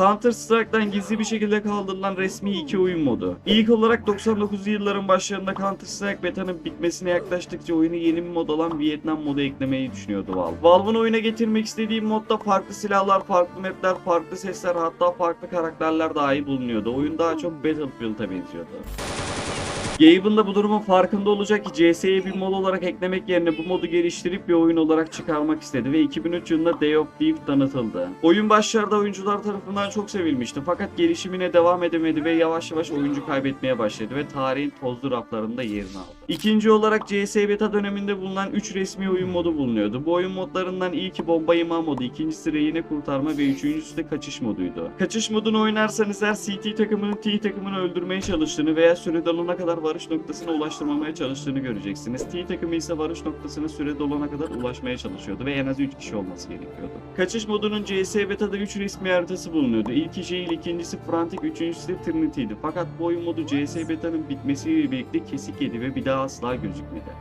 Counter Strike'dan gizli bir şekilde kaldırılan resmi iki oyun modu. İlk olarak 99'lu yılların başlarında Counter Strike beta'nın bitmesine yaklaştıkça oyunu yeni bir mod olan Vietnam modu eklemeyi düşünüyordu Valve. Valve'ın oyuna getirmek istediği modda farklı silahlar, farklı mapler, farklı sesler hatta farklı karakterler dahi bulunuyordu. Oyun daha çok Battlefield'a benziyordu. Gaben da bu durumun farkında olacak ki CS'ye bir mod olarak eklemek yerine bu modu geliştirip bir oyun olarak çıkarmak istedi ve 2003 yılında Day of Thief tanıtıldı. Oyun başlarda oyuncular tarafından çok sevilmişti fakat gelişimine devam edemedi ve yavaş yavaş oyuncu kaybetmeye başladı ve tarihin tozlu raflarında yerini aldı. İkinci olarak CS beta döneminde bulunan 3 resmi oyun modu bulunuyordu. Bu oyun modlarından ilki bomba imha modu, ikincisi rehine kurtarma ve üçüncüsü de kaçış moduydu. Kaçış modunu oynarsanız her CT takımının T takımını öldürmeye çalıştığını veya süre dolana kadar varış noktasına ulaştırmamaya çalıştığını göreceksiniz. T takımı ise varış noktasına süre dolana kadar ulaşmaya çalışıyordu ve en az 3 kişi olması gerekiyordu. Kaçış modunun CS beta'da 3 resmi haritası bulunuyordu. İlki Jail, ikincisi Frantic, üçüncüsü de Trinity'ydi. Fakat bu oyun modu CS beta'nın bitmesiyle birlikte kesik yedi ve bir daha asla gözükmedi.